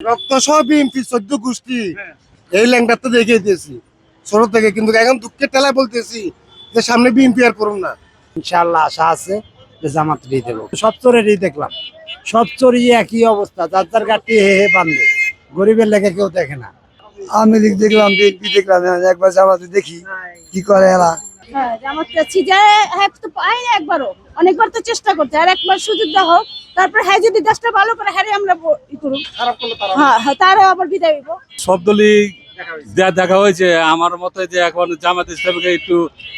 রক্ত সহ বিএনপি চোদ্দ গোষ্ঠী। এই ল্যাংটার তো দেখিয়ে দিয়েছি। ছোট থেকে কিন্তু এখন দুঃখের টেলায় বলতেছি যে সামনে বিএনপি আর করুন না। ইনশাআল্লাহ আশা আছে যে জামাত রি দেবো। সব চোরেরই দেখলাম। সব চোরই একই অবস্থা। যার যার গাড়ি হে হে বান্ধে গরিবের লেগে কেউ দেখে না। আমি লীগ দেখলাম বিএনপি দেখলাম একবার জামাতে দেখি কি করে এরা। হ্যাঁ জামাত চাচ্ছি। যে হ্যাঁ তো পাই না একবারও। অনেকবার তো চেষ্টা করছে। আর একবার সুযোগ দেওয়া হোক তারপর হ্যাঁ যদি দেশটা ভালো করে হ্যাঁ আমরা ই করুক হ্যাঁ হ্যাঁ তারা আবার বিদায় হইব। সব দলই দে- দেখা হয়েছে। আমার মতে যে এখন জামাত ইসলামকে একটু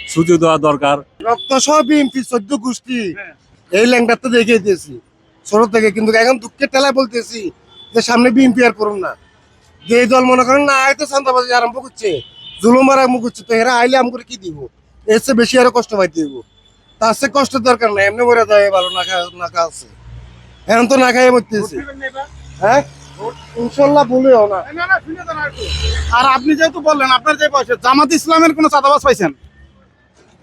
সুযোগ দেওয়া দরকার। রক্ত বিএনপি চোদ্দ গোষ্ঠী। এই ল্যাংটার তো দেখিয়ে দিয়েছি। ছোট থেকে কিন্তু এখন দুঃখের টেলায় বলতেছি যে সামনে বিএনপি আর করুন না। যে দল মনে করেন না আয় তো শান্তাবাজি আরম্ভ করছে। জুলুম আর আরম্ভ করছে তো এরা আইলে আমি করে কি দিব? এর চেয়ে বেশি আরও কষ্ট পাইতে দিব তার চেয়ে কষ্টের দরকার নাই এমনি মরে যায় ভালো না খা না খা আছে এখন তো না খাই মরতেছি। হ্যাঁ? ইনশাল্লাহ ভুলেও না। আর আপনি যেহেতু বললেন আপনার যে বয়সে জামাত ইসলামের কোনো পাইছেন?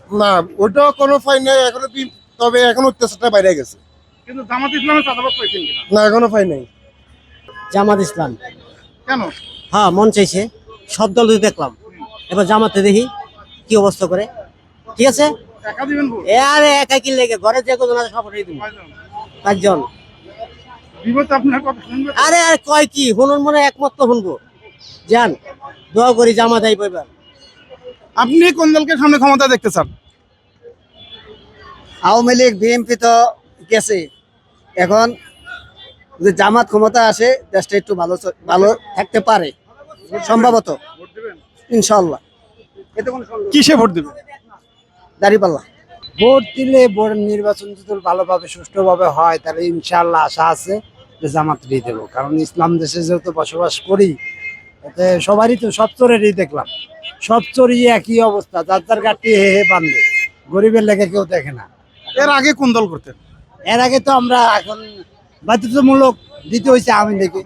না ওটাও কোনো ফাইন নাই এখনও তবে এখন অত্যাচারটা বাইরে গেছে। কিন্তু জামাত ইসলামের পাইছেন কিনা? না এখনও ফাইন নাই। জামাত ইসলাম। কেন? হ্যাঁ মন চাইছে সব দল দেখলাম এবার জামাতে দেখি কি অবস্থা করে। ঠিক আছে? আরে একা কি? লেগে ঘরে যে কোনো সফরে দিব। পাঁচজন। বিপদ আপনার কথা শুনবে তো? আরে আর কয় কি? মনে শুনব। যান দোয়া করি আপনি কোন দলকে সামনে ক্ষমতা দেখতে চান? আওয়ামী লীগ বিএনপি তো গেছে। এখন যদি জামাত ক্ষমতা আসে দেশটা একটু ভালো ভালো থাকতে পারে। সম্ভবত। ইনশাল্লাহ। কিসে ভোট দিবেন? দাঁড়িপাল্লা। ভোট দিলে ভোট নির্বাচন যদি ভালোভাবে সুষ্ঠুভাবে হয় তাহলে ইনশাল্লাহ আশা আছে যে জামাত রি দেবো। কারণ ইসলাম দেশে যেহেতু বসবাস করি এতে সবারই তো সব চোরেরই দেখলাম। সব চোরই একই অবস্থা যার যার গাড়ি হে হে বান্ধে গরিবের লেগে কেউ দেখে না। এর আগে কোন দল করতেন? এর আগে তো আমরা এখন বাধ্যতামূলক দিতে হয়েছে আওয়ামী লীগে।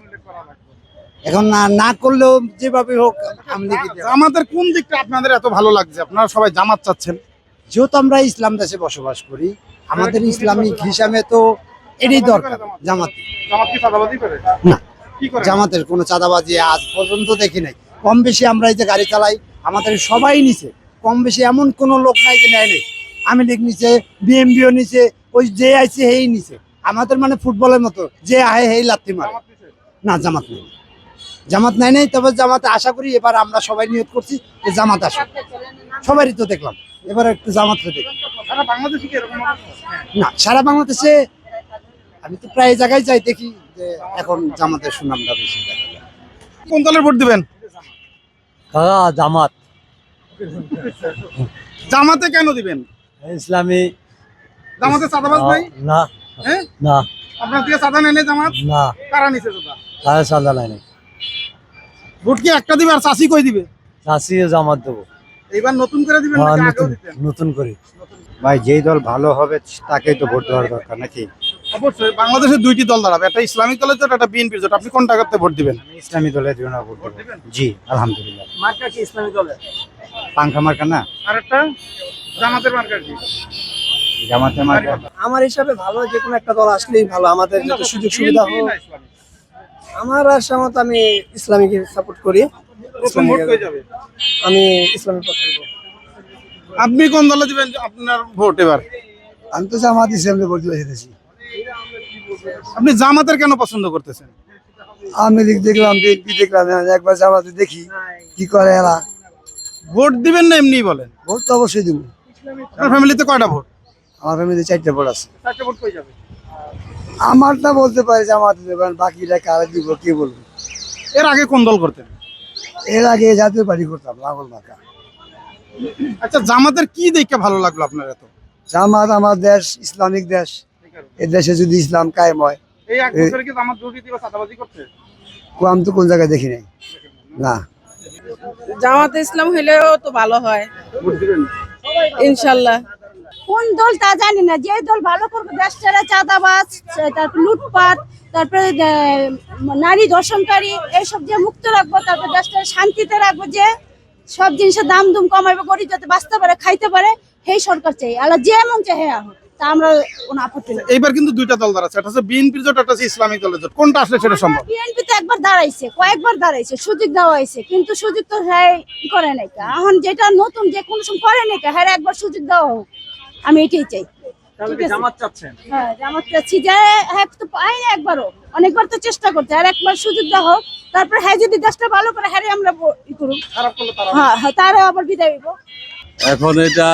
এখন না না করলেও যেভাবে হোক আওয়ামী লীগে। জামাতের কোন দিকটা আপনাদের এত ভালো লাগছে? আপনারা সবাই জামাত চাচ্ছেন। যেহেতু আমরা ইসলাম দেশে বসবাস করি আমাদের ইসলামিক হিসাবে তো এটাই দরকার জামাত? না জামাতের কোনো চাঁদাবাজি আজ পর্যন্ত দেখি নাই। কম বেশি আমরা এই যে গাড়ি চালাই আমাদের সবাই নিছে। কম বেশি এমন কোনো লোক নাই যে নেয় নেই। আমি লীগ নিছে বিএমবিও নিছে ওই যে আইছে হেই নিছে। আমাদের মানে ফুটবলের মতো যে আহে হেই লাত্তি মারে? না জামাত নেই। জামাত নাই নাই তবে জামাতে আশা করি এবার আমরা সবাই নিয়োগ করছি যে জামাত আসুক। সবারই তো দেখলাম। এবার একটু জামাত দেখি সারা বাংলাদেশে কি এরকম অবস্থা? না সারা বাংলাদেশে আমি তো প্রায় জায়গায় যাই দেখি যে এখন জামাতের সুনামটা বেশি দেখা যায়। কোন দলের ভোট দিবেন? জামাত। জামাতে কেন দিবেন? ইসলামী। জামাতে চাঁদাবাজ নাই না। হ্যাঁ? না। আপনার থেকে চাঁদা নেই জামাত? না। কারা নিছে চাঁদা? সাদা নাই ভোট কি একটা দিবে আর চাষি কই দিবে? চাষি জামাত দেবো। এইবার নতুন করে দিবেন হ্যাঁ নাকি আগেও দিতেন? নতুন করে। ভাই যেই দল ভালো হবে তাকেই তো ভোট দেওয়ার দরকার নাকি? অবশ্যই বাংলাদেশে দুইটি দল দাঁড়াবে একটা ইসলামিক দলের জোট একটা বিএনপির জোট। আপনি কোনটা করতে ভোট দিবেন? ইসলামী দলের জন্য ভোট দিবেন? জি আলহামদুলিল্লাহ। মার্কা কি ইসলামী দলের? পাংখা মার্কা না? আর একটা জামাতের মার্কার কি? জামাতে মার্কা। আমার হিসাবে ভালো যে কোনো একটা দল আসলেই ভালো আমাদের যাতে সুযোগ সুবিধা হোক। আমার আশা মতো আমি ইসলামীকে সাপোর্ট করি। আমি ইসলামের পক্ষে আপনি কোন দলে দিবেন আপনার ভোট এবার? আমি তো জামাত ইসলামে ভোট দিয়ে যেতেছি আপনি জামাতের কেন পছন্দ করতেছেন? আমি লীগ দেখলাম বিএনপি দেখলাম একবার জামাতে দেখি কি করে এরা। ভোট দিবেন না এমনি বলেন। ভোট তো অবশ্যই দিব। আপনার ফ্যামিলিতে কয়টা ভোট? আমার ফ্যামিলি চারটে ভোট আছে। চারটে ভোট কই যাবে। আমারটা বলতে পারে জামাতে দেবেন বাকিটা কারে দিব কে বলব? এর আগে কোন দল করতেন? এর আগে জাতীয় পার্টি করতাম লাঙ্গল মার্কা। আচ্ছা জামাতের কি দেখে ভালো লাগল আপনার এত? জামাত আমার দেশ ইসলামিক দেশ। এ দেশে যদি ইসলাম কায়েম হয় এই এক বছরে কি জামাত দুর্নীতি বা চাঁদাবাজি করছে? কো আমি তো কোন জায়গায় দেখি নাই। না। জামাতে ইসলাম হইলেও তো ভালো হয়। ইনশাল্লাহ। কোন দল তা জানি না। যে দল ভালো করবে দেশটারা চাঁদাবাজ তারপর লুটপাট তারপরে নারী দর্শনকারী এইসব যে মুক্ত রাখব তারপর দেশটা শান্তিতে রাখব যে সব জিনিসের দাম দুম কমাইবে গরিব যাতে বাঁচতে পারে খাইতে পারে সেই সরকার চাই। আল্লাহ যে মন চাই হ্যাঁ তা আমরা কোনো আপত্তি নেই। এইবার কিন্তু দুইটা দল দাঁড়াচ্ছে। একটা হচ্ছে বিএনপির জোট একটা হচ্ছে ইসলামিক দলের জোট। কোনটা আসলে সেটা সম্ভব? বিএনপি তো একবার দাঁড়াইছে কয়েকবার দাঁড়াইছে সুযোগ দেওয়া হয়েছে। কিন্তু সুযোগ তো হ্যাঁ করে নাই এখন যেটা নতুন যে কোনো সময় করে নাই হ্যাঁ একবার সুযোগ দেওয়া হোক। আমি এটাই চাই। হ্যাঁ জামাত চাচ্ছি যে হ্যাঁ তো পাই না একবারও। অনেকবার তো চেষ্টা করছে আর একবার সুযোগ দেওয়া হোক। তারপর হ্যাঁ যদি দেশটা ভালো করে হ্যাঁ আমরা ই করুক। খারাপ করলে তারা হ্যাঁ হ্যাঁ তারা আবার বিদায় এখন এটা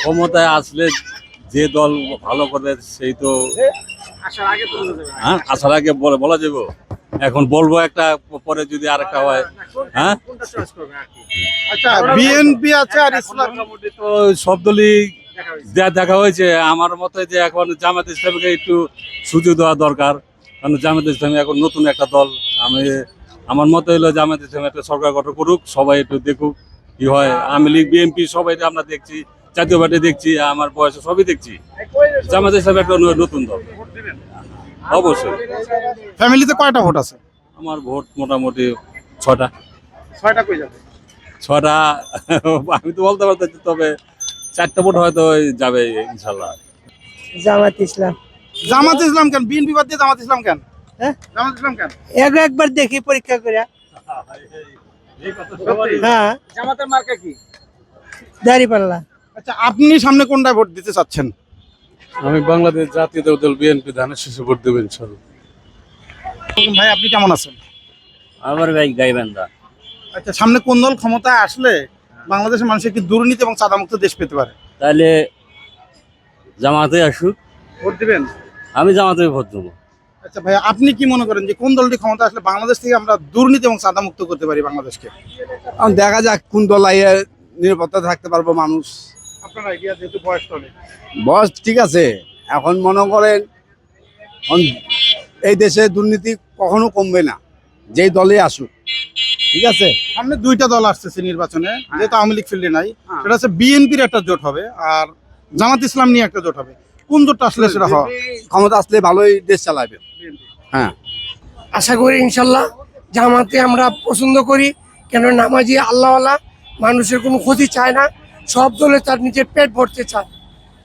ক্ষমতায় আসলে যে দল ভালো করবে সেই তো হ্যাঁ আসার আগে বলে বলা যাবে। এখন বলব একটা পরে যদি আর একটা হয়? হ্যাঁ আচ্ছা বিএনপি আছে আর ইসলাম মোটামুটি তো সব দলই দে- দেখা হয়েছে আমার মতে যে এখন জামাত ইসলামকে একটু সুযোগ দেওয়া দরকার। কারণ জামাত ইসলামী এখন নতুন একটা দল। আমি আমার মতে হলো জামাত ইসলাম একটা সরকার গঠন করুক সবাই একটু দেখুক কি হয়। আমি লীগ বিএনপি সবাই তো আমরা দেখছি জাতীয় পার্টি দেখছি আমার বয়সে সবই দেখছি। জামাত ইসলাম একটা নতুন দল। অবশ্যই। ফ্যামিলিতে কয়টা ভোট আছে? আমার ভোট মোটামুটি ছটা ছয়টা কই যাবে? ছটা আমি তো বলতে পারতেছি তবে চারটা ভোট হয়তো যাবে ইনশাল্লাহ জামাত ইসলাম। জামাত ইসলাম কেন? বিএনপি বাদ দিয়ে জামাত ইসলাম কেন? হ্যাঁ? জামাত ইসলাম কেন? এক একবার দেখি পরীক্ষা করে। হ্যাঁ। জামাতের মার্কা কি? দাঁড়িয়ে আচ্ছা আপনি সামনে কোনটায় ভোট দিতে চাচ্ছেন? আমি বাংলাদেশ জাতীয় দল বিএনপি ধানের শেষে ভোট দেবেন ইনশাল্লাহ ভাই আপনি কেমন আছেন? আমার ভাই গাইবান্ধা। আচ্ছা সামনে কোন দল ক্ষমতায় আসলে বাংলাদেশের মানুষ কি দুর্নীতি এবং চাঁদামুক্ত দেশ পেতে পারে। তাহলে জামাতে আসুক। ভোট দিবেন? আমি জামাতে ভোট দেবো। আচ্ছা ভাই আপনি কি মনে করেন যে কোন দলটি ক্ষমতা আসলে বাংলাদেশ থেকে আমরা দুর্নীতি এবং চাঁদামুক্ত করতে পারি বাংলাদেশকে? এখন দেখা যাক কোন দল আইয়ে নিরাপত্তা থাকতে পারব মানুষ। আপনার আইডিয়া যেহেতু বয়স বস ঠিক আছে। এখন মনে করেন এই দেশে দুর্নীতি কখনো কমবে না। যেই দলে আসুক। ঠিক আছে? সামনে দুইটা দল আসতেছে নির্বাচনে যেহেতু আওয়ামী লীগ ফিল্ডে নাই সেটা হচ্ছে বিএনপির একটা জোট হবে আর জামাত ইসলাম নিয়ে একটা জোট হবে। কোন জোটটা আসলে সেটা হয়? ক্ষমতা আসলে ভালোই দেশ চালাবে। হ্যাঁ। আশা করি ইনশাল্লাহ জামাতে আমরা পছন্দ করি কেন নামাজি আল্লাহওয়ালা মানুষের কোনো ক্ষতি চায় না সব দলে তার নিজের পেট ভরতে চায়।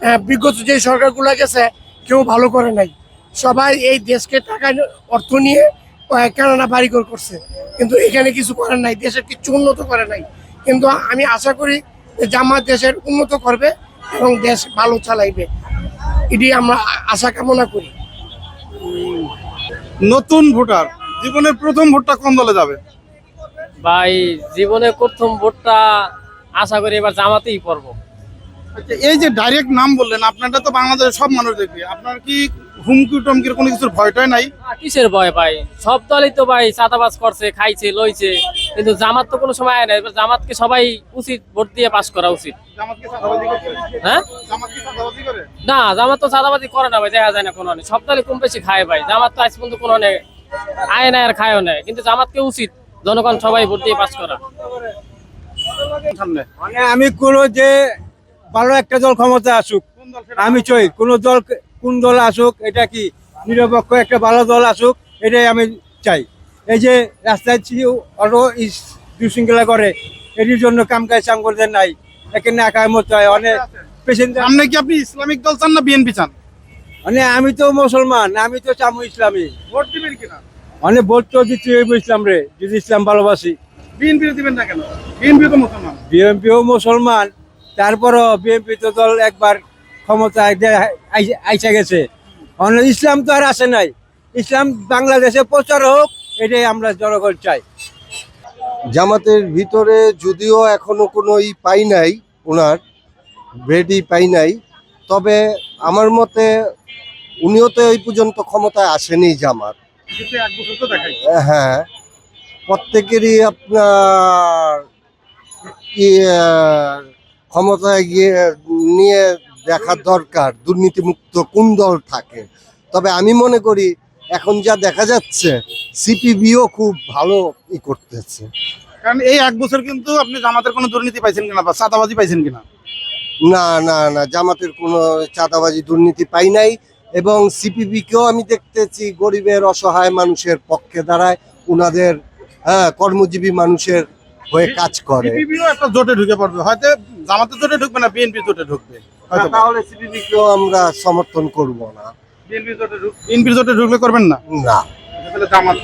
আহ, বিগত যে সরকারগুলো গেছে কেউ ভালো করে নাই। সবাই এই দেশকে টাকা অর্থ নিয়ে কেননা বাড়িঘর করছে। কিন্তু এখানে কিছু করার নাই দেশের কিছু উন্নত করে নাই। কিন্তু আমি আশা করি যে জামাত দেশের উন্নত করবে এবং দেশ ভালো চালাইবে। এটি আমরা আশা কামনা করি। নতুন ভোটার জীবনের প্রথম ভোটটা কোন দলে যাবে? ভাই জীবনের প্রথম ভোটটা আশা করি এবার জামাতেই পড়ব। আচ্ছা, এই যে ডাইরেক্ট নাম বললেন আপনারটা তো বাংলাদেশের সব মানুষ দেখবে। আপনার কি হুমকি টমকির কোনো কিছুর ভয়টাই নাই? কিসের ভয় ভাই? সব দলই তো ভাই চাঁদাবাজ করছে খাইছে লইছে। কিন্তু জামাত তো কোনো সময় আয় না এবার জামাতকে সবাই উচিত ভোট দিয়ে পাস করা উচিত। হ্যাঁ? জামাত কি চাঁদাবাজি করে? না জামাত তো চাঁদাবাজি করে না ভাই দেখা যায় না কোনো সব দলই কম বেশি খায় ভাই। জামাত তো আজ পর্যন্ত কোনো অনেক আয় না আর খায়ও না কিন্তু জামাতকে উচিত জনগণ সবাই ভোট দিয়ে পাস করা। মানে আমি কোনো যে ভালো একটা দল ক্ষমতা আসুক আমি চাই কোন দল কোন দল আসুক এটা কি নিরপেক্ষ একটা ভালো দল আসুক এটাই আমি চাই। এই যে রাস্তায় অটো দুশৃঙ্খলা করে এটির জন্য কাম কাজ সাংগঠন নাই এখানে একার মতো হয় অনেক পেশেন্ট কি আপনি ইসলামিক দল চান না বিএনপি চান? মানে আমি তো মুসলমান আমি তো চামু ইসলামী। ভোট দিবেন কিনা? ভোট তো দিতে হইব ইসলাম রে যদি ইসলাম ভালোবাসি। বিএনপি দিবেন না কেন? বিএনপি তো মুসলমান। বিএনপিও মুসলমান তারপরও বিএনপি তো দল একবার ক্ষমতায় আইসা গেছে। অন্য ইসলাম তো আর আসে নাই। ইসলাম বাংলাদেশে প্রচার হোক এটাই আমরা জনগণ চাই। জামাতের ভিতরে যদিও এখনও কোনো ই পাই নাই ওনার ব্রেডই পাই নাই তবে আমার মতে উনিও তো এই পর্যন্ত ক্ষমতায় আসেনি জামাত। কিন্তু এক বছর তো দেখাই। হ্যাঁ প্রত্যেকেরই আপনার ক্ষমতায় গিয়ে নিয়ে দেখার দরকার দুর্নীতিমুক্ত কোন দল থাকে। তবে আমি মনে করি এখন যা দেখা যাচ্ছে সিপিবিও খুব ভালো ই করতেছে। কারণ এই এক বছর কিন্তু আপনি জামাতের কোনো দুর্নীতি পাইছেন কিনা বা চাঁদাবাজি পাইছেন কিনা? না না না জামাতের কোনো চাঁদাবাজি দুর্নীতি পাই নাই। এবং সিপিবিকেও আমি দেখতেছি গরিবের অসহায় মানুষের পক্ষে দাঁড়ায়। উনাদের হ্যাঁ কর্মজীবী মানুষের হয়ে কাজ করে। একটা জোটে ঢুকে পড়বে। হয়তো জামাতে জোটে ঢুকবে না বিএনপি জোটে ঢুকবে। হয়তো তাহলে সিপিবিকেও আমরা সমর্থন করব না। বিএনপি জোটে ঢুকবে বিএনপির জোটে ঢুকলে করবেন না? না। তাহলে জামাত